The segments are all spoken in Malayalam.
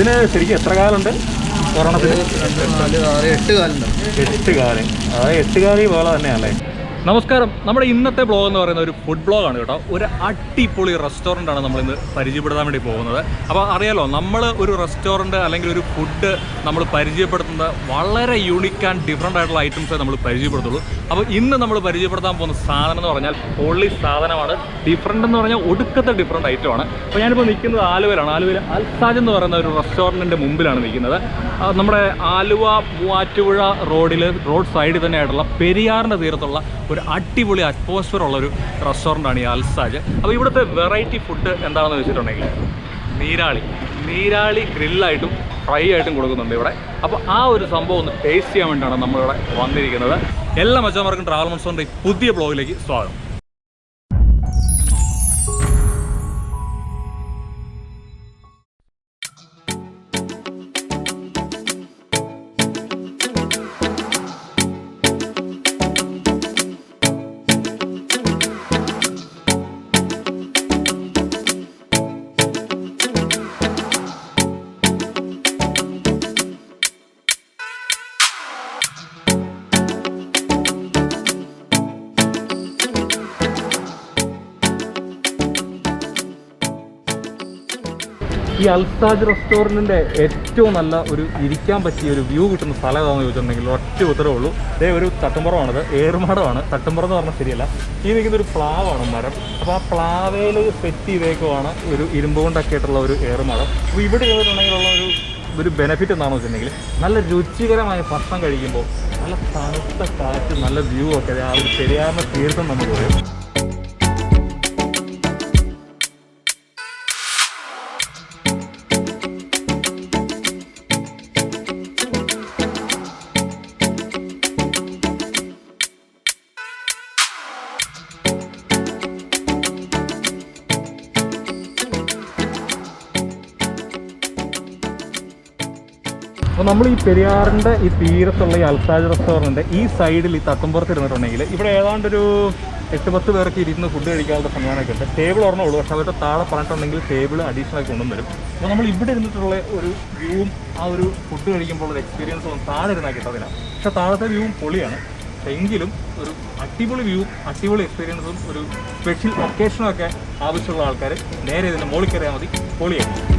ഇതിന് ശരിക്കും എത്ര കാലുണ്ട്? ഒരെണ്ണത്തിന്? ആറ് എട്ട് കാലം എട്ട് കാൽ. അതായത് എട്ട് കാലി പോലെ തന്നെയല്ലേ നമസ്കാരം. നമ്മുടെ ഇന്നത്തെ ബ്ലോഗ് എന്ന് പറയുന്ന ഒരു ഫുഡ് ബ്ലോഗാണ് കേട്ടോ. ഒരു അടിപൊളി റെസ്റ്റോറന്റ് ആണ് നമ്മളിന്ന് പരിചയപ്പെടുത്താൻ വേണ്ടി പോകുന്നത്. അപ്പോൾ അറിയാലോ നമ്മൾ ഒരു റെസ്റ്റോറന്റ് അല്ലെങ്കിൽ ഒരു ഫുഡ് നമ്മൾ പരിചയപ്പെടുത്തുന്നത് വളരെ യൂണിക് ആൻഡ് ഡിഫറെന്റ് ആയിട്ടുള്ള ഐറ്റംസേ നമ്മൾ പരിചയപ്പെടുത്തുള്ളൂ. അപ്പോൾ ഇന്ന് നമ്മൾ പരിചയപ്പെടുത്താൻ പോകുന്ന സാധനം എന്ന് പറഞ്ഞാൽ പൊള്ളി സാധനമാണ്. ഡിഫറെന്റ് എന്ന് പറഞ്ഞാൽ ഒടുക്കത്തെ ഡിഫറെന്റ് ഐറ്റമാണ് അപ്പോൾ ഞാനിപ്പോൾ നിൽക്കുന്നത് ആലുവയിലാണ്. ആലുവയിൽ അൽസാജ് എന്ന് പറയുന്ന ഒരു റെസ്റ്റോറന്റിന്റെ മുമ്പിലാണ് നിൽക്കുന്നത്. നമ്മുടെ ആലുവ മൂവാറ്റുപുഴ റോഡിൽ റോഡ് സൈഡിൽ തന്നെ ആയിട്ടുള്ള പെരിയാറിന്റെ തീരത്തുള്ള ഒരു അടിപൊളി അറ്റ്മോസ്ഫിയർ ഉള്ളൊരു റെസ്റ്റോറന്റാണ് ഈ അൽസാജ്. അപ്പോൾ ഇവിടുത്തെ വെറൈറ്റി ഫുഡ് എന്താണെന്ന് വെച്ചിട്ടുണ്ടെങ്കിൽ നീരാളി. നീരാളി ഗ്രില്ലായിട്ടും ഫ്രൈ ആയിട്ടും കൊടുക്കുന്നുണ്ട് ഇവിടെ. അപ്പോൾ ആ ഒരു സംഭവം ഒന്ന് ടേസ്റ്റ് ചെയ്യാൻ വേണ്ടിയിട്ടാണ് നമ്മളിവിടെ വന്നിരിക്കുന്നത്. എല്ലാ മച്ചാമാർക്കും ട്രാവൽ മൺസോറിന്റെ പുതിയ ബ്ലോഗിലേക്ക് സ്വാഗതം. ഈ അൽസാജ് റെസ്റ്റോറന്റിന്റെ ഏറ്റവും നല്ല ഒരു ഇരിക്കാൻ പറ്റിയ ഒരു വ്യൂ കിട്ടുന്ന സ്ഥലം ഏതാണെന്ന് ചോദിച്ചിട്ടുണ്ടെങ്കിൽ ഒറ്റ ഉത്തരവേ ഉള്ളൂ ഇതേ ഒരു തട്ടുംപുറമാണിത്. ഏറുമാടമാണ്. തട്ടുംപുറം എന്ന് പറഞ്ഞാൽ ശരിയല്ല. ഈ നിൽക്കുന്ന ഒരു പ്ലാവാണ് മരം. അപ്പോൾ ആ പ്ലാവയിൽ സെറ്റ് ചെയ്തേക്കുവാണ് ഒരു ഇരുമ്പ് കൊണ്ടൊക്കെ ആയിട്ടുള്ള ഒരു ഏറുമാടം. അപ്പോൾ ഇവിടെ ചെയ്തിട്ടുണ്ടെങ്കിലുള്ള ഒരു ഒരു ബെനിഫിറ്റ് എന്താണെന്ന് വെച്ചിട്ടുണ്ടെങ്കിൽ നല്ല രുചികരമായ ഭക്ഷണം കഴിക്കുമ്പോൾ നല്ല തണുത്ത കാറ്റ് നല്ല വ്യൂ ഒക്കെ. ആ ഒരു ശരിയാകുന്ന തീർത്ഥം നമുക്ക് വരും. നമ്മൾ ഈ പെരിയാറിന്റെ ഈ തീരത്തുള്ള ഈ അൽസാജ് റെസ്റ്റോറന്റ് ഈ സൈഡിൽ ഈ തട്ടുംപുറത്ത് ഇരുന്നിട്ടുണ്ടെങ്കിൽ ഇവിടെ ഏതാണ്ടൊരു എട്ട് പത്ത് പേർക്ക് ഇരുന്ന് ഫുഡ് കഴിക്കാനുള്ള സംവിധാനമൊക്കെ ഉണ്ട്. ടേബിൾ ഒരെണ്ണേ ഉള്ളൂ. പക്ഷേ അവരുടെ താഴെ പറഞ്ഞിട്ടുണ്ടെങ്കിൽ ടേബിൾ അഡീഷണൽ കൊണ്ടുവരും. അപ്പോൾ നമ്മൾ ഇവിടെ ഇരുന്നിട്ടുള്ള ഒരു വ്യൂവും ആ ഒരു ഫുഡ് കഴിക്കുമ്പോൾ ഒരു എക്സ്പീരിയൻസ് ഒന്നും താഴെ ഇരുന്നാൽ കിട്ടത്തില്ല പക്ഷേ താഴത്തെ വ്യൂവും പൊളിയാണ്. എങ്കിലും ഒരു അടിപൊളി വ്യൂ അടിപൊളി എക്സ്പീരിയൻസും ഒരു സ്പെഷ്യൽ ഒക്കേഷനും ഒക്കെ ആവശ്യമുള്ള ആൾക്കാർ നേരെ ഇതിന്റെ മുകളിൽ കയറിയാൽ മതി. പൊളിയാണ്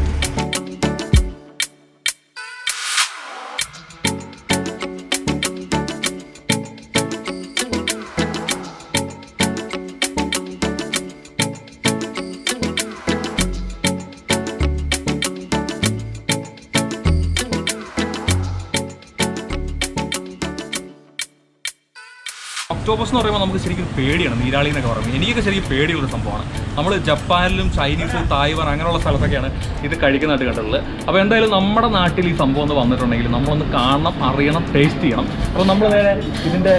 ഒക്ടോബസ് എന്ന് പറയുമ്പോൾ നമുക്ക് ശരിക്കും പേടിയാണ് നീരാളി എന്നൊക്കെ പറയുമ്പോൾ എനിക്കൊക്കെ ശരിക്കും പേടിയുള്ള സംഭവമാണ്. നമ്മൾ ജപ്പാനിലും ചൈനീസും തായ്വാൻ അങ്ങനെയുള്ള സ്ഥലത്തൊക്കെയാണ് ഇത് കഴിക്കുന്നതായിട്ട് കണ്ടിട്ടുള്ളത്. അപ്പോൾ എന്തായാലും നമ്മുടെ നാട്ടിൽ ഈ സംഭവം ഒന്ന് വന്നിട്ടുണ്ടെങ്കിൽ നമ്മളൊന്ന് കാണണം അറിയണം ടേസ്റ്റ് ചെയ്യണം. അപ്പോൾ നമ്മൾ നേരെ ഇതിന്റെ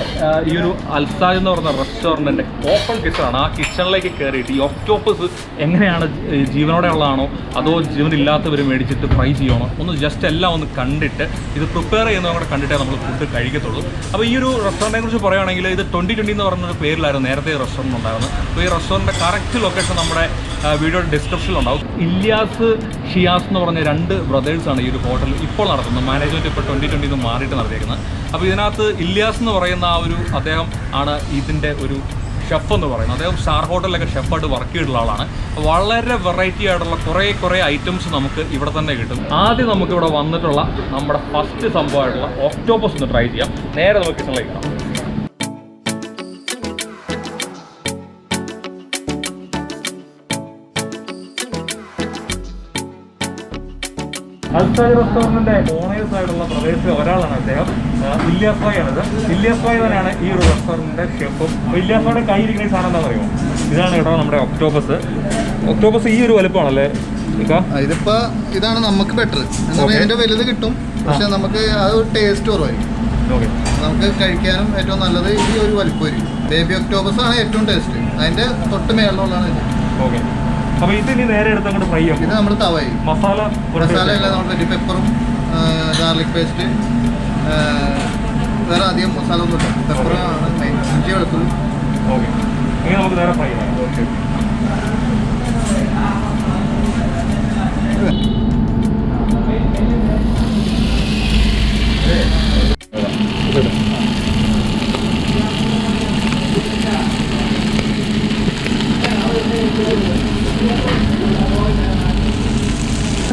ഈ ഒരു അൽസാജ് എന്ന് പറയുന്ന റെസ്റ്റോറന്റിന്റെ ഓപ്പൺ കിച്ചണാണ് ആ കിച്ചണിലേക്ക് കയറിയിട്ട് ഈ ഒക്ടോപ്പസ് എങ്ങനെയാണ് ജീവനോടെ ഉള്ളതാണോ അതോ ജീവനില്ലാത്തവർ മേടിച്ചിട്ട് ഫ്രൈ ചെയ്യണോ ഒന്ന് ജസ്റ്റ് എല്ലാം ഒന്ന് കണ്ടിട്ട് ഇത് പ്രിപ്പയർ ചെയ്യുന്നവരെ കണ്ടിട്ടേ നമ്മൾ ഫുഡ് കഴിക്കത്തുള്ളൂ. അപ്പോൾ ഈ ഒരു റെസ്റ്റോറന്റിനെ കുറിച്ച് പറയുകയാണെങ്കിൽ ഇത് ട്വന്റി ട്വന്റി എന്ന് പറഞ്ഞൊരു പേരിലായിരുന്നു നേരത്തെ ഈ റെസ്റ്റോറന്റ് ഉണ്ടായിരുന്നത്. അപ്പോൾ ഈ റെസ്റ്റോറന്റിന്റെ കറക്റ്റ് ലൊക്കേഷൻ നമ്മുടെ വീഡിയോയുടെ ഡിസ്ക്രിപ്ഷനിലുണ്ടാവും ഇല്യാസ് ഷിയാസ് എന്ന് പറഞ്ഞ രണ്ട് ബ്രദേഴ്സാണ് ഈ ഒരു ഹോട്ടൽ ഇപ്പോൾ നടത്തുന്നത്. മാനേജ്മെന്റ് ഇപ്പോൾ ട്വന്റി ട്വന്റി നിന്ന് മാറിയിട്ട് നടത്തിയേക്കുന്നത്. അപ്പോൾ ഇതിനകത്ത് ഇല്യാസ് എന്ന് പറയുന്ന ആ ഒരു അദ്ദേഹം ആണ് ഇതിന്റെ ഒരു ഷെഫ് എന്ന് പറയുന്നത്. അദ്ദേഹം സ്റ്റാർ ഹോട്ടലിലൊക്കെ ഷെഫായിട്ട് വർക്ക് ചെയ്തിട്ടുള്ള ആളാണ്. വളരെ വെറൈറ്റി ആയിട്ടുള്ള കുറേ കുറേ ഐറ്റംസ് നമുക്ക് ഇവിടെ തന്നെ കിട്ടും. ആദ്യം നമുക്ക് ഇവിടെ വന്നിട്ടുള്ള നമ്മുടെ ഫസ്റ്റ് സംഭവമായിട്ടുള്ള ഒക്ടോപ്പസ് ഒന്ന് ട്രൈ ചെയ്യാം. നേരെ നമുക്ക് കിച്ചണിലേക്ക് കാണാം അൽസാജ് റെസ്റ്റോറന്റിന്റെ ഓണേഴ്സ് ആയിട്ടുള്ള പ്രദേശത്തെ ഒരാളാണ് അദ്ദേഹം. ആ, ആണ് ഭായ് ആണിത് ഇല്യാസ് ഭായ് തന്നെയാണ് ഈ ഒരു റെസ്റ്റോറന്റിന്റെ ഷെഫും. ഇല്യാസ് ഭായുടെ കയ്യിരിക്കുന്ന സാധനം എന്താ പറയുമോ ഇതാണ് കേട്ടോ നമ്മുടെ ഒക്ടോബസ് ഒക്ടോബസ് ഈ ഒരു വലുപ്പമാണല്ലേ? ഇതിപ്പോ ഇതാണ് നമുക്ക് ബെറ്റർ ഇതിന്റെ വലുത് കിട്ടും. പക്ഷെ നമുക്ക് അത് ഒരു ടേസ്റ്റ് കുറവായിരിക്കും. നമുക്ക് കഴിക്കാനും ഏറ്റവും നല്ലത് ഈ ഒരു വലിപ്പമായിരിക്കും. ബേബി ഒക്ടോബസ് ആണ് ഏറ്റവും ടേസ്റ്റ് അതിന്റെ തൊട്ട് മേളിലുള്ളതാണ് ഇത്. ഓക്കെ അപ്പൊ ഇത് ഇനി നേരെ എടുത്ത് അങ്ങോട്ട് ഫ്രൈ ആക്കും. ഇത് നമ്മൾ തവ മസാല മസാല നമ്മൾ പെപ്പറും ഗാർലിക് പേസ്റ്റ് വേറെ അധികം മസാല ഒന്നും ഇല്ല. പെപ്പറാണ് ഇഞ്ചി ഓക്കെ ഇനി നമുക്ക് നേരെ ഫ്രൈ ചെയ്യാം. Okay Yeah.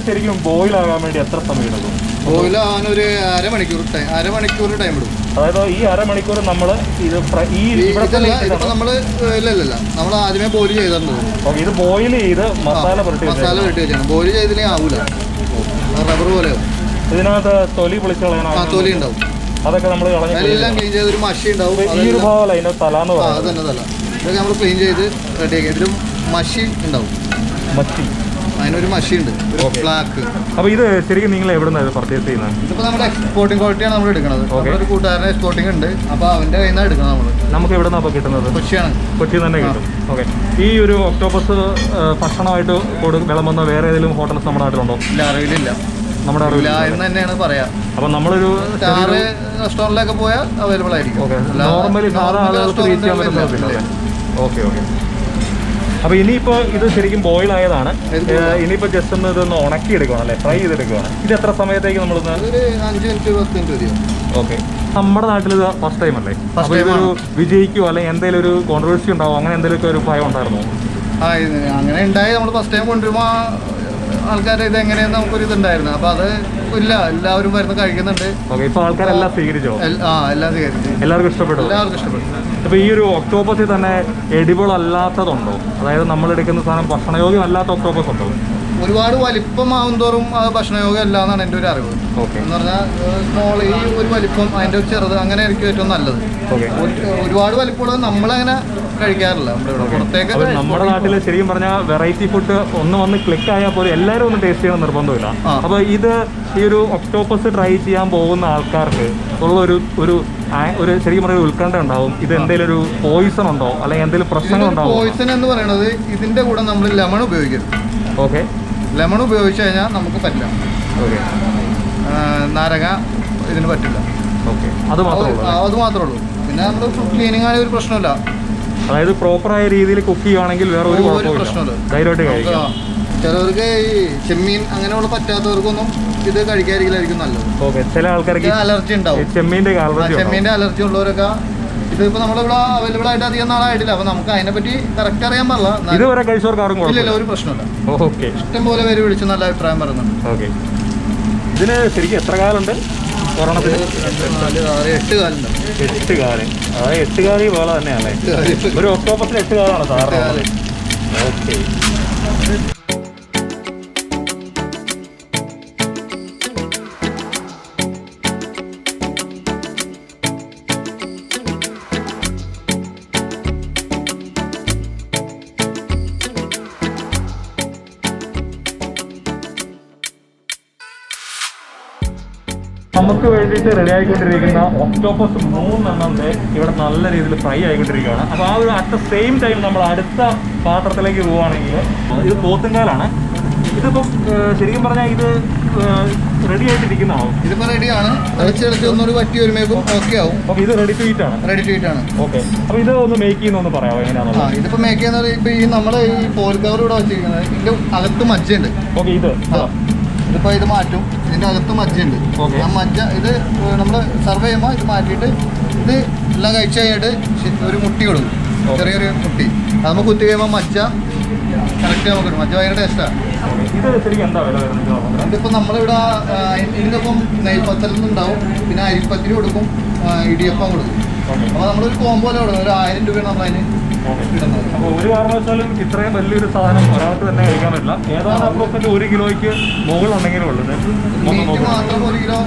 ശരിക്കും ബോയിൽ ആകാൻ വേണ്ടി എത്ര സമയം എടുക്കും? ബോയിൽ ആകാൻ ഒരു അരമണിക്കൂർ ടൈം അരമണിക്കൂർ ടൈം എടുക്കും. അതായത് ഈ അരമണിക്കൂർ നമ്മൾ ഇത് ഈ നമ്മൾ ഇവിടെ ഇതല്ല ഇതിപ്പോ നമ്മൾ ഇല്ല ഇല്ല ഇല്ല. നമ്മൾ ആദ്യമേ ബോയിൽ ചെയ്തിട്ടുണ്ട് ഇത് ബോയിൽ ചെയ്ത് മസാല പുരട്ടി മസാല പുരട്ടി വെച്ചാണ് ബോയിൽ ചെയ്തില്ലെങ്കിൽ ആവൂല. റബ്ബർ പോലെ. ഇതിനകത്ത് തൊലി പൊളിച്ച് കളയാനാണ് തൊലി ഉണ്ടാവും. അതൊക്കെ നമ്മൾ എല്ലാം ക്ലീൻ ചെയ്ത് ഒരു മഷി ഉണ്ടാവും. ഈ ഒരു ഭാഗമല്ല അതിന്റെ തല എന്ന് പറയുന്നത്. തല ഇതൊക്കെ നമ്മൾ ക്ലീൻ ചെയ്ത് റെഡിയാക്കി ഇതിലും മഷി ഉണ്ടാവും. മത്തി. അതിനൊരു മഷി ഉണ്ട്. ഒരു Okay. ബ്ലാക്ക് അപ്പൊ ഇത് ശരിക്കും നിങ്ങൾ എവിടെ നിന്നാണ് പർച്ചേസ് ചെയ്യുന്നത്? ഇതിപ്പോ നമ്മുടെ എക്സ്പോർട്ടിംഗ് ക്വാളിറ്റിയാണ് നമ്മൾ എടുക്കുന്നത്. ഒരു കൂട്ടുകാരനെ എക്സ്പോർട്ടിംഗ് ഉണ്ട്. അപ്പൊ അവന്റെ കയ്യിൽ നിന്ന് എടുക്കുന്നത് നമ്മൾ നമുക്ക് എവിടെ നിന്നാണ് കിട്ടുന്നത്? കൊച്ചിയാണ്. കൊച്ചിയിൽ തന്നെ കിട്ടും. ഓക്കെ ഈ ഒരു ഒക്ടോബസ് ഭക്ഷണമായിട്ട് കൊടു വിളമ്പുന്ന വേറെ ഏതെങ്കിലും ഹോട്ടൽസ് നമ്മുടെ നാട്ടിലുണ്ടോ? ഇല്ല അറിവിലില്ല. നമ്മുടെ അറിവില്ല എന്ന് തന്നെയാണ് പറയാ. അപ്പൊ നമ്മളൊരു സ്റ്റാർ റെസ്റ്റോറന്റിലൊക്കെ പോയാൽ അവൈലബിൾ ആയിരിക്കും. ഓക്കെ നോർമലി സാധാരണ ആളുകൾക്ക് റീച്ച് ചെയ്യാൻ ഓക്കെ ഓക്കെ അപ്പൊ ഇനിയിപ്പോ ഇത് ശരിക്കും ബോയിൽ ആയതാണ്. ഇനിയിപ്പോ ജസ്റ്റ് ഒന്ന് ഇതൊന്ന് ഉണക്കി എടുക്കുകയാണ് അല്ലേ? ഫ്രൈ ചെയ്തെടുക്കുകയാണ് ഇത് എത്ര സമയത്തേക്ക് നമ്മളിന്ന് അഞ്ച് മിനിറ്റ് പത്ത് മിനിറ്റ് ഓക്കെ നമ്മുടെ നാട്ടിൽ ഇത് ഫസ്റ്റ് ടൈം അല്ലേ? First അപ്പൊ time ഇതൊരു വിജയിക്കോ അല്ലെങ്കിൽ എന്തെങ്കിലും ഒരു കോൺട്രവേഴ്സി ഉണ്ടാവും? അങ്ങനെ എന്തെങ്കിലുമൊക്കെ ഒരു ഭയം ഉണ്ടായിരുന്നോ? ആ അങ്ങനെ ഉണ്ടായി. നമ്മൾ ഫസ്റ്റ് ടൈം കൊണ്ടുവരുമ്പോൾ ആൾക്കാർ ഇത് എങ്ങനെയെന്ന് നമുക്കൊരു ഇതുണ്ടായിരുന്നു അപ്പൊ അത് ഇല്ല എല്ലാവരും വരുന്ന കഴിക്കുന്നുണ്ട്. ഇപ്പൊ ആൾക്കാരെല്ലാം സ്വീകരിച്ചോ? ആ എല്ലാം സ്വീകരിച്ചു. എല്ലാവർക്കും ഇഷ്ടപ്പെട്ടു? എല്ലാവർക്കും ഇഷ്ടപ്പെട്ടു. ഈ ഒരു ഒക്ടോബസിൽ തന്നെ എഡിബിൾ അല്ലാത്തതുണ്ടോ അതായത് നമ്മൾ എടുക്കുന്ന സാധനം ഭക്ഷണയോഗ്യം അല്ലാത്ത ഒക്ടോബസ് ഉണ്ടോ? ഒരുപാട് വലിപ്പമാവും തോറും അത് ഭക്ഷണയോഗം അല്ല എന്നാണ് എന്റെ ഒരു അറിവ്. ഓക്കെ. എന്ന് പറഞ്ഞാൽ സ്മോൾ ഈ ഒരു വലിപ്പം അതിന്റെ ഒരു ചെറുത് അങ്ങനെ ആയിരിക്കും ഏറ്റവും നല്ലത്. ഒരുപാട് വലിപ്പമുള്ളത് നമ്മളങ്ങനെ കഴിക്കാറില്ല നമ്മുടെ ഇവിടെ. പുറത്തേക്ക് നമ്മുടെ നാട്ടിൽ ശരിക്കും പറഞ്ഞാൽ വെറൈറ്റി ഫുഡ് ഒന്ന് വന്ന് ക്ലിക്ക് ആയാൽ പോലും എല്ലാവരും ഒന്ന് ടേസ്റ്റ് ചെയ്യണം നിർബന്ധമില്ല. അപ്പൊ ഇത് ഈ ഒരു ഒക്ടോപ്പസ് ട്രൈ ചെയ്യാൻ പോകുന്ന ആൾക്കാർക്ക് ഉള്ള ഒരു ഒരു ഒരു ശരിക്കും പറഞ്ഞ ഒരു ഉത്കണ്ഠ ഉണ്ടാവും. ഇത് എന്തെങ്കിലും ഒരു പോയിസൺ ഉണ്ടോ? അല്ലെങ്കിൽ എന്തെങ്കിലും പ്രശ്നങ്ങൾ ഉണ്ടാവും പോയിസൺ എന്ന് പറയുന്നത് ഇതിന്റെ കൂടെ നമ്മൾ ലെമൺ ഉപയോഗിക്കരുത്. ഓക്കെ. ലെമൺ ഉപയോഗിച്ച് കഴിഞ്ഞാൽ നമുക്ക് പറ്റില്ല. ഓക്കെ നാരക നാരങ്ങ ഇതിന് പറ്റില്ല. ഓക്കെ അത് മാത്രമേ അത് മാത്രമേ ഉള്ളൂ. പിന്നെ നമ്മൾ ഫുഡ് ക്ലീനിങ് ആണെങ്കിൽ ഒരു പ്രശ്നമില്ല. അതായത് പ്രോപ്പറായ രീതിയിൽ കുക്ക് ചെയ്യുവാണെങ്കിൽ വേറെ ഒരു പ്രശ്നമില്ല. ധൈര്യമായിട്ട് കഴിക്കാം. ചിലവർക്ക് ഈ ചെമ്മീൻ അങ്ങനെയുള്ള പറ്റാത്തവർക്കൊന്നും ഇത് കഴിക്കാതിരിക്കലായിരിക്കും നല്ലത്. ഓക്കെ ചില ആൾക്കാർക്ക് അലർജി ഉണ്ടാവും. ചെമ്മീന്റെ അലർജി ഉണ്ടാവും ചെമ്മീന്റെ അലർജി ഉള്ളവരൊക്കെ ഇതിപ്പോ നമ്മളിവിടെ അവൈലബിൾ ആയിട്ട് അധികം നാളായിട്ടില്ല. അപ്പൊ നമുക്ക് അതിനെ പറ്റി കറക്റ്റ് അറിയാൻ പാടില്ല. ഇതുവരെ കഴിച്ചവർക്കാരും കുഴപ്പമില്ല. ഒരു പ്രശ്നമില്ല ഓക്കെ. ഇഷ്ടം പോലെ പേര് വിളിച്ച് നല്ല അഭിപ്രായം പറയുന്നുണ്ട്. ഓക്കെ. ഇതിന് ശരിക്കും എത്ര കാലുണ്ട്? ഒരെണ്ണത്തിന്? എട്ട് കാലുണ്ട്. എട്ട് കാൽ. അതായത് എട്ട് കാലി പോലെ തന്നെയാണല്ലേ? ഒരു ഒക്ടോബറിൽ എട്ട് കാലാണ് സാറിന് ഓക്കെ. നമുക്ക് വേണ്ടിയിട്ട് റെഡി ആയിക്കൊണ്ടിരിക്കുന്ന ഒക്ടോപ്പസ് മൂന്നെണ്ണത്തെ ഇവിടെ നല്ല രീതിയിൽ ഫ്രൈ ആയിക്കൊണ്ടിരിക്കുകയാണ്. അപ്പോൾ ആ ഒരു അറ്റ് ദ സെയിം ടൈം നമ്മൾ അടുത്ത പാത്രത്തിലേക്ക് പോവുകയാണെങ്കിൽ ഇത് പോത്തുങ്കാലാണ് ഇതിപ്പം ഏഹ്, ശരിക്കും പറഞ്ഞാൽ ഇത് റെഡി ആയിട്ടിരിക്കുന്നതാണോ ഇതിപ്പോ റെഡിയാണ് ഒന്നുകൂടി ഒന്നൊരു പറ്റി വരുമ്പോഴേക്കും ഓക്കെ ആവും. അപ്പോൾ ഇത് റെഡി ടു ഈറ്റ് ആണ്. റെഡി ടു ആണ്. ഓക്കെ അപ്പോൾ ഇത് ഒന്ന് മേക്ക് ചെയ്യുന്ന ഒന്ന് പറയാമോ ആ ഇതിപ്പോൾ ഇതിപ്പോ മേക്ക് ചെയ്യുന്നത് ഇപ്പൊ ഈ നമ്മളെ ഈ പോൽ കവർ ഇവിടെ വെച്ചിരിക്കുന്നത്. ഇതിന്റെ അകത്ത് മജ്ജയുണ്ട്. ഓക്കെ ഇത്. ആ. ഇതിപ്പോ ഇത് മാറ്റും. ഇതിന്റെ അകത്ത് മജ്ജയുണ്ട്. ഓക്കെ ആ മജ്ജ ഇത് നമ്മൾ സർവ് ചെയ്യുമ്പോൾ ഇത് മാറ്റിയിട്ട് ഇത് എല്ലാം കഴിച്ച് കഴിഞ്ഞിട്ട് ഒരു മുട്ടി കൊടുക്കും. ചെറിയൊരു മുട്ടി. അത് നമുക്ക് കുത്തി കഴിയുമ്പോൾ മജ്ജ കറക്റ്റ് നമുക്ക് മജ്ജ ഭയങ്കര ടേസ്റ്റാണ് ഇതിപ്പോൾ നമ്മളിവിടെ ഇതിനൊപ്പം നെയ്പത്തൽ ഉണ്ടാവും പിന്നെ അരിപ്പത്തിരി കൊടുക്കും ഇടിയപ്പം കൊടുക്കും. അപ്പോൾ നമ്മളൊരു കോമ്പോല കൊടുക്കും. ഒരു ആയിരം രൂപയാണ് നമ്മളതിന്. അപ്പോൾ ഒരു കാരണവശാലും ഇത്രയും വലിയൊരു സാധനം ഒരാൾക്ക് തന്നെ കഴിക്കാൻ പറ്റില്ല. ഏതാണ്ട് അപ്രോക്സിമേറ്റ് ഒരു കിലോയ്ക്ക് മുകളിലുണ്ടെങ്കിലും ഉള്ളത് മാത്രം ഒരു കിലോ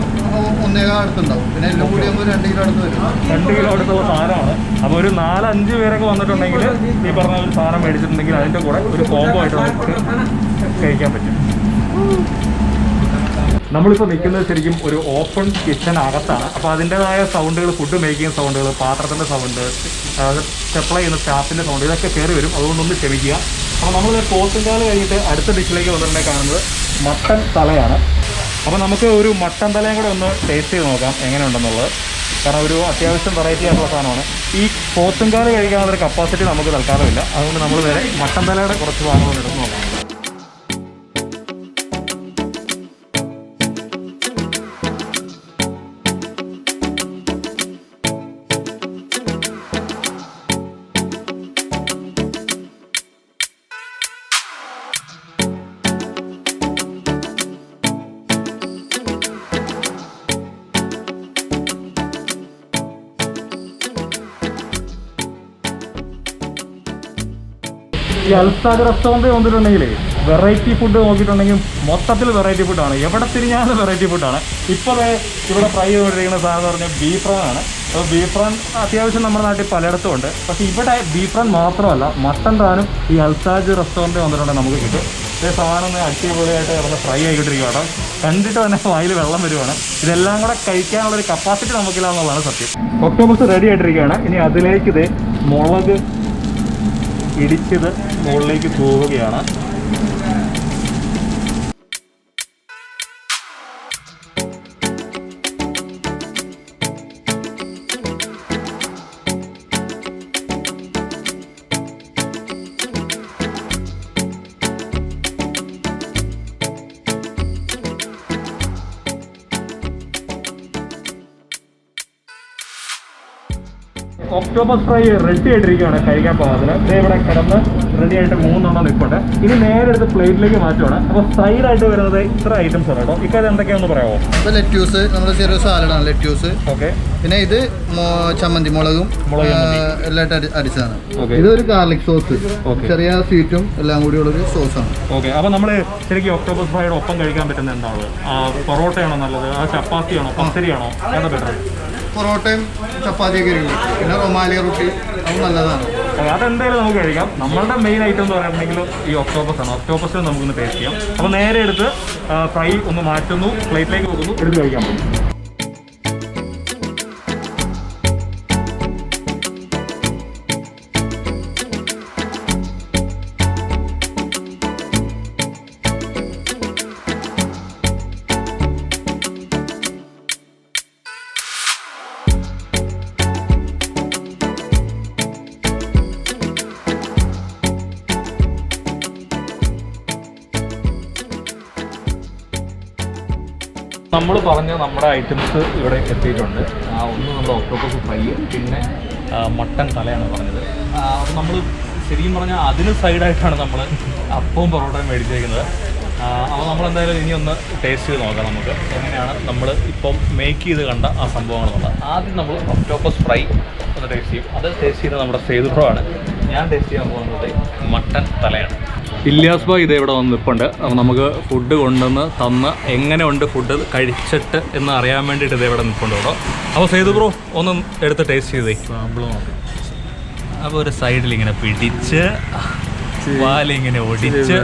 അടുത്തുണ്ടാവും. പിന്നെ എല്ലാം കൂടി ആകുമ്പോൾ രണ്ട് കിലോ അടുത്ത് വരും. രണ്ട് കിലോ അടുത്തുള്ള സാധനമാണ്. അപ്പോൾ ഒരു നാലഞ്ച് പേരൊക്കെ വന്നിട്ടുണ്ടെങ്കിൽ ഈ പറഞ്ഞ ഒരു സാധനം മേടിച്ചിട്ടുണ്ടെങ്കിൽ അതിന്റെ കൂടെ ഒരു കോംബോ ആയിട്ട് നമുക്ക് കഴിക്കാൻ പറ്റും. നമ്മളിപ്പോൾ നിൽക്കുന്നത് ശരിക്കും ഒരു ഓപ്പൺ കിച്ചൺ അകത്താണ്. അപ്പോൾ അതിന്റെതായ സൗണ്ടുകൾ ഫുഡ് മേക്കിംഗ് സൗണ്ടുകൾ പാത്രത്തിന്റെ സൗണ്ട് സപ്ലൈ ചെയ്യുന്ന സ്റ്റാഫിന്റെ സൗണ്ട് ഇതൊക്കെ കയറി വരും. അതുകൊണ്ടൊന്ന് ക്ഷമിക്കുക. അപ്പോൾ നമ്മൾ പോത്തുംകാൽ കഴിഞ്ഞിട്ട് അടുത്ത ഡിഷിലേക്ക് വന്നിട്ടുണ്ടെങ്കിൽ കാണുന്നത് മട്ടൻ തലയാണ്. അപ്പോൾ നമുക്ക് ഒരു മട്ടൻ തലയും കൂടെ ഒന്ന് ടേസ്റ്റ് ചെയ്ത് നോക്കാം എങ്ങനെയുണ്ടെന്നുള്ളത്. കാരണം ഒരു അത്യാവശ്യം വെറൈറ്റി ആയിട്ടുള്ള സാധനമാണ്. ഈ പോത്തുംകാൽ കഴിക്കാനുള്ള ഒരു കപ്പാസിറ്റി നമുക്ക് തൽക്കാലമില്ല അതുകൊണ്ട് നമ്മൾ വേറെ മട്ടൻ തലയുടെ കുറച്ച് ഭാഗങ്ങൾ എടുത്ത് നോക്കാം. ഈ അൽസാദ് റെസ്റ്റോറന്റ് വന്നിട്ടുണ്ടെങ്കിൽ വെറൈറ്റി ഫുഡ് നോക്കിയിട്ടുണ്ടെങ്കിൽ മൊത്തത്തിൽ വെറൈറ്റി ഫുഡാണ് എവിടെ തിരിഞ്ഞാലും വെറൈറ്റി ഫുഡാണ് ഇപ്പോൾ ഇവിടെ ഫ്രൈ ചെയ്തുകൊണ്ടിരിക്കുന്ന സാധനം പറഞ്ഞാൽ ബീഫ് ഫ്രൈ ആണ്. അപ്പോൾ ബീഫ് ഫ്രൈ അത്യാവശ്യം നമ്മുടെ നാട്ടിൽ പലയിടത്തും ഉണ്ട്. പക്ഷേ ഇവിടെ ബീഫ് ഫ്രൈ മാത്രമല്ല മട്ടൻ താനും ഈ അൽസാജ് റെസ്റ്റോറന്റ് വന്നിട്ടുണ്ടെങ്കിൽ നമുക്ക് കിട്ടും. ഇതേ സാധനം അടിപൊളിയായിട്ട് ഇവിടെ ഫ്രൈ ആയിക്കൊണ്ടിരിക്കുകയാണ് കണ്ടിട്ട് തന്നെ വായിൽ വെള്ളം വരുവാണ്. ഇതെല്ലാം കൂടെ കഴിക്കാനുള്ളൊരു കപ്പാസിറ്റി നമുക്കില്ല എന്നുള്ളതാണ് സത്യം. ഒക്ടോബസ് റെഡി ആയിട്ടിരിക്കുകയാണ്. ഇനി അതിലേക്ക് ഇത് മുളക് ഇടിച്ചത് മുകളിലേക്ക് പോവുകയാണ് ഒക്ടോബസ് ഫ്രൈ റെഡി ആയിട്ടിരിക്കുകയാണ് കഴിക്കാൻ പോകുന്നത് ഇത് ഇവിടെ കിടന്ന് റെഡി ആയിട്ട് മൂന്നെണ്ണം നിൽപ്പുണ്ട് ഇനി നേരെ എടുത്ത് പ്ലേറ്റിലേക്ക് മാറ്റുവാണ്. അപ്പോൾ സൈഡായിട്ട് വരുന്നത് ഇത്ര ഐറ്റംസ് ആണ് കേട്ടോ. ഇക്കാര്യം എന്തൊക്കെയാണെന്ന് പറയാമോ ഇപ്പോൾ ലെറ്റ്യൂസ് നമ്മുടെ ചെറിയ സാലഡാണ് ലെറ്റ്യൂസ് ഓക്കെ പിന്നെ ഇത് ചമ്മന്തി മുളകും എല്ലായിട്ട് അടി അടിച്ചതാണ്. Okay. ഇതൊരു ഗാർലിക് സോസ്. ചെറിയ സ്വീറ്റും എല്ലാം കൂടി ഉള്ളൊരു സോസാണ് ഓക്കെ അപ്പൊ നമ്മൾ ശരിക്കും ഒക്ടോബർ ഫ്രൈയുടെ ഒപ്പം കഴിക്കാൻ പറ്റുന്ന എന്താണ് പൊറോട്ടയാണോ നല്ലത്? ചപ്പാത്തിയാണോ? പച്ചരിയാണോ? ഏതാ ബെറ്റർ പൊറോട്ടയും ചപ്പാത്തിയൊക്കെ ഇരിക്കും. പിന്നെ റൊമാലിയ റൊട്ടി അത് നല്ലതാണ്. അതെന്തായാലും നമുക്ക് കഴിക്കാം. നമ്മളുടെ മെയിൻ ഐറ്റം എന്ന് പറയുകയാണെങ്കിൽ ഈ ഒക്ടോബസ് ആണ്. ഒക്ടോബസ് നമുക്കൊന്ന് ടേസ്റ്റ് ചെയ്യാം. അപ്പോൾ നേരെ എടുത്ത് ഫ്രൈ ഒന്ന് മാറ്റുന്നു പ്ലേറ്റിലേക്ക് വെക്കുന്നു എടുത്ത് കഴിക്കാൻ പറ്റും നമ്മൾ പറഞ്ഞ നമ്മുടെ ഐറ്റംസ് ഇവിടെ എത്തിയിട്ടുണ്ട്. ഒന്ന് നമ്മുടെ ഒക്ടോപ്പസ് ഫ്രൈ പിന്നെ മട്ടൻ തലയാണ് പറഞ്ഞത്. അപ്പം നമ്മൾ ശരിക്കും പറഞ്ഞാൽ അതിന് സൈഡായിട്ടാണ് നമ്മൾ അപ്പവും പൊറോട്ടയും മേടിച്ചേക്കുന്നത്. അപ്പോൾ നമ്മൾ എന്തായാലും ഇനി ഒന്ന് ടേസ്റ്റ് ചെയ്ത് നോക്കാം നമുക്ക്. എങ്ങനെയാണ് നമ്മൾ ഇപ്പം മേക്ക് ചെയ്ത് കണ്ട ആ സംഭവങ്ങളെന്നുള്ളത്. ആദ്യം നമ്മൾ ഒക്ടോപ്പസ് ഫ്രൈ ഒന്ന് ടേസ്റ്റ് ചെയ്യും. അത് ടേസ്റ്റ് ചെയ്യുന്നത് നമ്മുടെ സേതുപ്രോ ആണ്. ഞാൻ ടേസ്റ്റ് ചെയ്യാൻ പോകുന്നത് മട്ടൻ തലയാണ്. ഇല്യാസ് ബായ് ഇതേ ഇവിടെ വന്ന് നിൽപ്പുണ്ട് അപ്പോൾ നമുക്ക് ഫുഡ് കൊണ്ടുവന്ന് തന്ന് എങ്ങനെയുണ്ട് ഫുഡ് കഴിച്ചിട്ട് എന്ന് അറിയാൻ വേണ്ടിയിട്ട് ഇതേ ഇവിടെ നിൽപ്പുണ്ട് കേട്ടോ. അപ്പോൾ സേതു ബ്രോ ഒന്ന് എടുത്ത് ടേസ്റ്റ് ചെയ്തേ അപ്പോൾ ഒരു സൈഡിൽ ഇങ്ങനെ പിടിച്ച് വാലിങ്ങനെ ഒടിച്ച്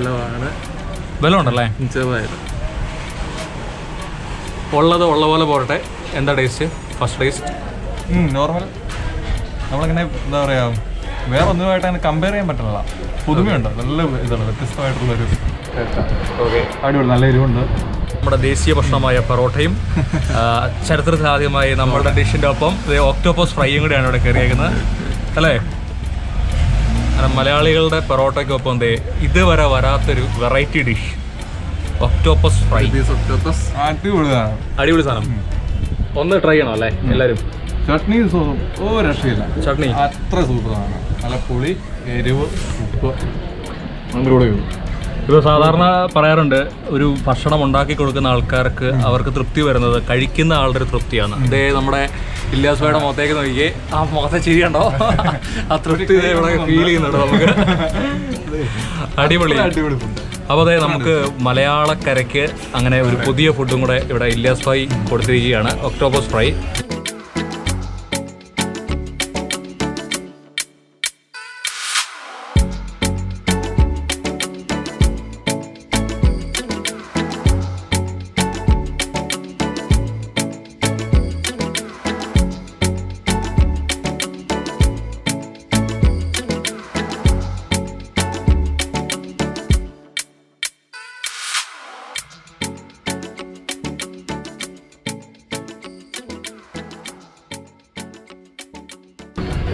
ബലമുണ്ടല്ലേ ഉള്ളത് ഉള്ള പോലെ പോരട്ടെ. എന്താ ടേസ്റ്റ് ഫസ്റ്റ് ടേസ്റ്റ് നോർമൽ നമ്മളിങ്ങനെ എന്താ പറയാ വേറെ ഒന്നുമായിട്ട് അങ്ങനെ കമ്പയർ ചെയ്യാൻ പറ്റുന്നില്ല. പുതുമയുണ്ട്. നല്ല ഇതാണ് വ്യത്യസ്തമായിട്ടുള്ളൊരു ഓക്കെ അടിപൊളി നല്ല എരിവുണ്ട്. നമ്മുടെ ദേശീയ ഭക്ഷണമായ പൊറോട്ടയും ആദ്യമായി നമ്മളുടെ ഡിഷിന്റെ ഒപ്പം ഓക്ടോപ്പസ് ഫ്രൈയും കൂടെയാണ് ഇവിടെ കയറിയേക്കുന്നത്. അല്ലേ? മലയാളികളുടെ പൊറോട്ടയ്ക്കൊപ്പം ദേ ഇതുവരെ വരാത്തൊരു വെറൈറ്റി ഡിഷ് ഒക്ടോപ്പസ് ഫ്രൈ. അടിപൊളിയാണ്. അടിപൊളി സാധനം. ഒന്ന് ട്രൈ ചെയ്യണം അല്ലേ? എല്ലാവരും. ചട്നി ഓ രക്ഷയില്ല. ചട്നി. അത്ര സൂപ്പറാണ്. നല്ല പുളി എരിവ് ഉപ്പ്. ഇപ്പോൾ സാധാരണ പറയാറുണ്ട് ഒരു ഭക്ഷണം ഉണ്ടാക്കി കൊടുക്കുന്ന ആൾക്കാർക്ക് അവർക്ക് തൃപ്തി വരുന്നത് കഴിക്കുന്ന ആളുടെ ഒരു തൃപ്തിയാണ്. ഇതേ നമ്മുടെ ഇല്ലാസ് ഭായിയുടെ മുഖത്തേക്ക് നോക്കി ആ മുഖത്തെ ചിരിയുണ്ടോ ആ തൃപ്തി ഇവിടെ ഫീൽ ചെയ്യുന്നുണ്ട് നമുക്ക്. അടിപൊളി. അടിപൊളി ഫുഡ് അപ്പോൾ അതെ നമുക്ക് മലയാളക്കരയ്ക്ക് അങ്ങനെ ഒരു പുതിയ ഫുഡും കൂടെ ഇവിടെ ഇല്ലാസ് ഫ്രൈ കൊടുത്തിരിക്കുകയാണ്. Octopus fry.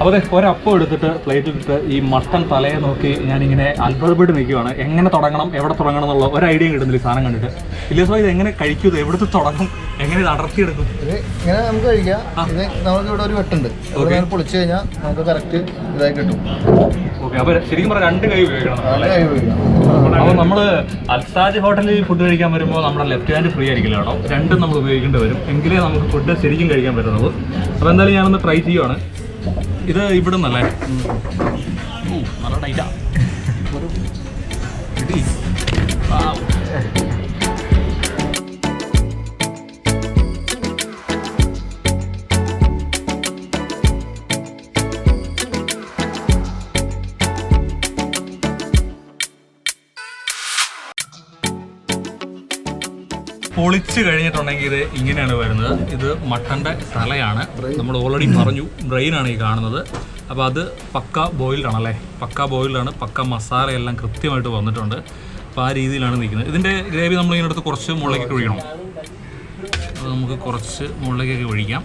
അപ്പോൾ അതെ ഒരപ്പം എടുത്തിട്ട് പ്ലേറ്റിൽ ഇട്ട് ഈ മട്ടൻ തലയെ നോക്കി ഞാനിങ്ങനെ അത്ഭുതപ്പെട്ട് നിൽക്കുവാണ്. എങ്ങനെ തുടങ്ങണം എവിടെ തുടങ്ങണം എന്നുള്ള ഒരു ഐഡിയ കിട്ടുന്നില്ല ഈ സാധനം കണ്ടിട്ട്. ഇല്ല സോ ഇത് എങ്ങനെ കഴിക്കൂ ഇത് എവിടുത്തെ തുടങ്ങും എങ്ങനെ ഇത് അടർത്തിയെടുക്കും? ഇങ്ങനെ നമുക്ക് കഴിക്കാം. ഇത് നമുക്ക് ഇവിടെ ഒരു വെട്ടുണ്ട്. പൊളിച്ചു കഴിഞ്ഞാൽ നമുക്ക് കറക്റ്റ് ഇതായി കിട്ടും. ഓക്കെ അപ്പോൾ ശരിക്കും പറഞ്ഞാൽ രണ്ട് കൈ ഉപയോഗിക്കണം. രണ്ട് കൈ അപ്പോൾ നമ്മൾ അൽസാജ് ഹോട്ടലിൽ ഫുഡ് കഴിക്കാൻ വരുമ്പോൾ നമ്മുടെ ലെഫ്റ്റ് ഹാൻഡ് ഫ്രീ ആയിരിക്കില്ല കേട്ടോ. രണ്ടും നമ്മൾ ഉപയോഗിക്കേണ്ടി വരും. എങ്കിലേ നമുക്ക് ഫുഡ് ശരിക്കും കഴിക്കാൻ പറ്റുന്നത് അപ്പോൾ എന്തായാലും ഞാനൊന്ന് ട്രൈ ചെയ്യുവാണ്. ഇത് ഇവിടെ നിന്നല്ലേ നല്ല ടൈറ്റാ. കഴിച്ചു കഴിഞ്ഞിട്ടുണ്ടെങ്കിൽ ഇത് ഇങ്ങനെയാണ് വരുന്നത്. ഇത് മട്ടന്റെ തലയാണ്. നമ്മൾ ഓൾറെഡി പറഞ്ഞു ബ്രെയിൻ ആണ് ഈ കാണുന്നത്. അപ്പോൾ അത് പക്ക ബോയിൽഡാണ് ആണല്ലേ? പക്ക ബോയിൽഡാണ് പക്ക മസാല എല്ലാം കൃത്യമായിട്ട് വന്നിട്ടുണ്ട്. അപ്പോൾ ആ രീതിയിലാണ് നിൽക്കുന്നത്. ഇതിന്റെ ഗ്രേവി നമ്മൾ ഇതിനടുത്ത് കുറച്ച് മുളകൊക്കെ ഒഴിക്കണം. അത് നമുക്ക് കുറച്ച് മുളകൊക്കെ ഒഴിക്കാം.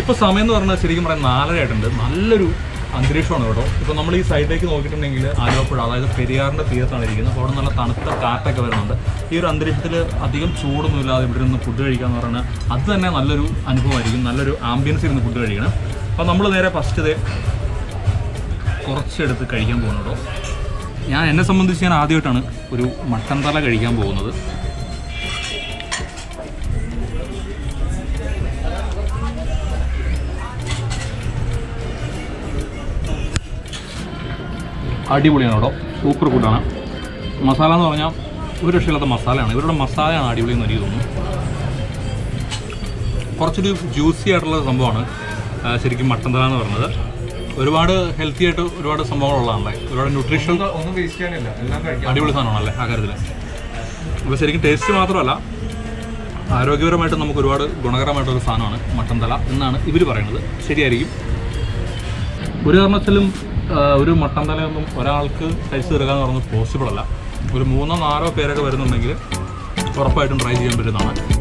ഇപ്പോൾ സമയം എന്ന് പറഞ്ഞാൽ ശരിക്കും പറയാൻ നാലര ആയിട്ടുണ്ട് നല്ലൊരു അന്തരീക്ഷമാണ് കേട്ടോ. ഇപ്പോൾ നമ്മൾ ഈ സൈഡിലേക്ക് നോക്കിയിട്ടുണ്ടെങ്കിൽ ആലുവപ്പുഴ അതായത് പെരിയാറിന്റെ തീരത്താണ് ഇരിക്കുന്നത്. അപ്പോൾ അവിടെ നല്ല തണുത്ത കാറ്റൊക്കെ വരുന്നുണ്ട്. ഈ ഒരു അന്തരീക്ഷത്തിൽ അധികം ചൂടൊന്നും ഇല്ലാതെ ഇവിടെ നിന്ന് ഫുഡ് കഴിക്കുക എന്ന് പറഞ്ഞാൽ അത് തന്നെ നല്ലൊരു അനുഭവമായിരിക്കും. നല്ലൊരു ആംബിയൻസ് ഇരുന്ന് ഫുഡ് കഴിക്കണം. അപ്പോൾ നമ്മൾ നേരെ ഫസ്റ്റ് ഇത് കുറച്ചെടുത്ത് കഴിക്കാൻ പോകുന്നു കേട്ടോ. ഞാൻ എന്നെ സംബന്ധിച്ച് ഞാൻ ആദ്യമായിട്ടാണ് ഒരു മട്ടൻ തല കഴിക്കാൻ പോകുന്നത്. അടിപൊളിയാണ് കേട്ടോ സൂപ്പർ ഫുഡാണ്. മസാല എന്ന് പറഞ്ഞാൽ ഒരു രക്ഷയില്ലാത്ത മസാലയാണ്. ഇവരുടെ മസാലയാണ് അടിപൊളി എന്ന് എനിക്ക് തോന്നുന്നു. കുറച്ചൊരു ജ്യൂസി ആയിട്ടുള്ള സംഭവമാണ്. ശരിക്കും മട്ടൻ തല എന്ന് പറഞ്ഞത്. ഒരുപാട് ഹെൽത്തി ആയിട്ട് ഒരുപാട് സംഭവങ്ങളുള്ളതാണല്ലേ? ഒരുപാട് ന്യൂട്രീഷൻ ഒന്നും വേസ്റ്റ് ചെയ്യാനില്ല. എല്ലാം കഴിക്കാം. അടിപൊളി സാധനമാണല്ലേ ആ കാര്യത്തിൽ അപ്പോൾ ശരിക്കും ടേസ്റ്റ് മാത്രമല്ല ആരോഗ്യപരമായിട്ട് നമുക്ക് ഒരുപാട് ഗുണകരമായിട്ടൊരു സാധനമാണ് മട്ടൻ തല എന്നാണ് ഇവർ പറയുന്നത്. ശരിയായിരിക്കും. ഒരു കാരണത്തിലും ഒരു മട്ടൻ തലയൊന്നും ഒരാൾക്ക് കഴിച്ചു തീർക്കുക എന്ന് പറയുന്നത് പോസിബിൾ അല്ല. ഒരു മൂന്നോ നാലോ പേരൊക്കെ വരുന്നുണ്ടെങ്കിൽ ഉറപ്പായിട്ടും ട്രൈ ചെയ്യാൻ പറ്റുന്നതാണ്.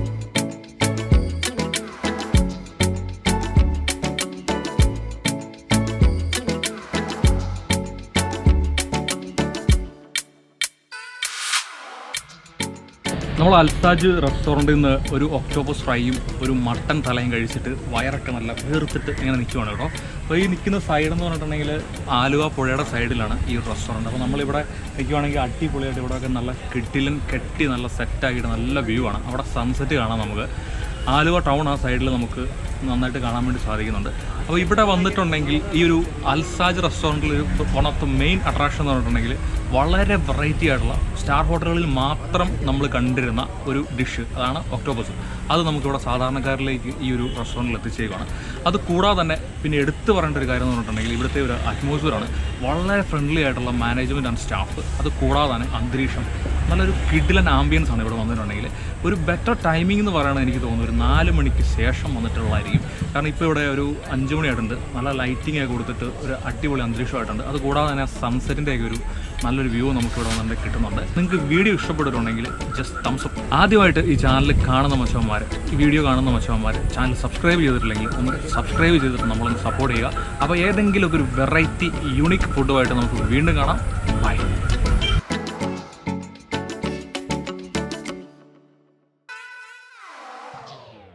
നമ്മൾ അൽത്താജ് റെസ്റ്റോറന്റിൽ നിന്ന് ഒരു ഒക്ടോബസ് ഫ്രൈയും ഒരു മട്ടൻ തലയും കഴിച്ചിട്ട് വയറൊക്കെ നല്ല വീർത്തിട്ട് ഇങ്ങനെ നിൽക്കുവാണ് കേട്ടോ. അപ്പോൾ ഈ നിൽക്കുന്ന സൈഡ് എന്ന് പറഞ്ഞിട്ടുണ്ടെങ്കിൽ ആലുവ പുഴയുടെ സൈഡിലാണ് ഈ റെസ്റ്റോറന്റ് അപ്പോൾ നമ്മളിവിടെ നിൽക്കുവാണെങ്കിൽ അടിപൊളിയായിട്ട് ഇവിടെയൊക്കെ നല്ല കെട്ടിലും കെട്ടി നല്ല സെറ്റാക്കിയിട്ട് നല്ല വ്യൂ ആണ്. അവിടെ സൺസെറ്റ് കാണാം നമുക്ക്. ആലുവ ടൗൺ ആ സൈഡിൽ നമുക്ക് നന്നായിട്ട് കാണാൻ വേണ്ടി സാധിക്കുന്നുണ്ട്. അപ്പോൾ ഇവിടെ വന്നിട്ടുണ്ടെങ്കിൽ ഈ ഒരു അൽസാജ് റെസ്റ്റോറന്റിൽ ഒരു one of the main attraction എന്ന് പറഞ്ഞിട്ടുണ്ടെങ്കിൽ വളരെ വെറൈറ്റി ആയിട്ടുള്ള സ്റ്റാർ ഹോട്ടലുകളിൽ മാത്രം നമ്മൾ കണ്ടിരുന്ന ഒരു ഡിഷ് അതാണ് ഒക്ടോബസ് അത് നമുക്കിവിടെ സാധാരണക്കാരിലേക്ക് ഈ ഒരു റെസ്റ്റോറന്റിൽ എത്തിച്ചേക്കാണ് അത് കൂടാതെ തന്നെ പിന്നെ എടുത്തു പറയേണ്ട ഒരു കാര്യം എന്ന് പറഞ്ഞിട്ടുണ്ടെങ്കിൽ ഇവിടുത്തെ ഒരു അറ്റ്മോസ്ഫിയറാണ് വളരെ ഫ്രണ്ട്ലി ആയിട്ടുള്ള മാനേജ്മെന്റ് ആൻഡ് സ്റ്റാഫ് അത് കൂടാതെ തന്നെ അന്തരീക്ഷം. നല്ലൊരു കിഡിലൻ ആംബിയൻസ് ആണ് ഇവിടെ വന്നിട്ടുണ്ടെങ്കിൽ. ഒരു ബെറ്റർ ടൈമിംഗ് എന്ന് പറയുന്നത് എനിക്ക് തോന്നുന്നു. ഒരു നാല് മണിക്ക് ശേഷം വന്നിട്ടുള്ളതായിരിക്കും. കാരണം ഇപ്പോൾ ഇവിടെ ഒരു അഞ്ച് മണിയായിട്ടുണ്ട്. നല്ല ലൈറ്റിംഗ് ഒക്കെ കൊടുത്തിട്ട് ഒരു അടിപൊളി അന്തരീക്ഷമായിട്ടുണ്ട്. അത് കൂടാതെ തന്നെ സൺസെറ്റിന്റെയൊക്കെ ഒരു നല്ലൊരു വ്യൂ നമുക്ക് ഇവിടെ വന്നിട്ട് കിട്ടുന്നുണ്ട്. നിങ്ങൾക്ക് വീഡിയോ ഇഷ്ടപ്പെട്ടിട്ടുണ്ടെങ്കിൽ ജസ്റ്റ് തംസ് അപ്പ് ആദ്യമായിട്ട് ഈ ചാനൽ കാണുന്ന മച്ചവന്മാർ ഈ വീഡിയോ കാണുന്ന മച്ചവന്മാർ ചാനൽ സബ്സ്ക്രൈബ് ചെയ്തിട്ടില്ലെങ്കിൽ ഒന്ന് സബ്സ്ക്രൈബ് ചെയ്തിട്ട് നമ്മളൊന്ന് സപ്പോർട്ട് ചെയ്യുക. അപ്പോൾ ഏതെങ്കിലും ഒരു വെറൈറ്റി യൂണിക് ഫുഡുമായിട്ട് നമുക്ക് വീണ്ടും കാണാം.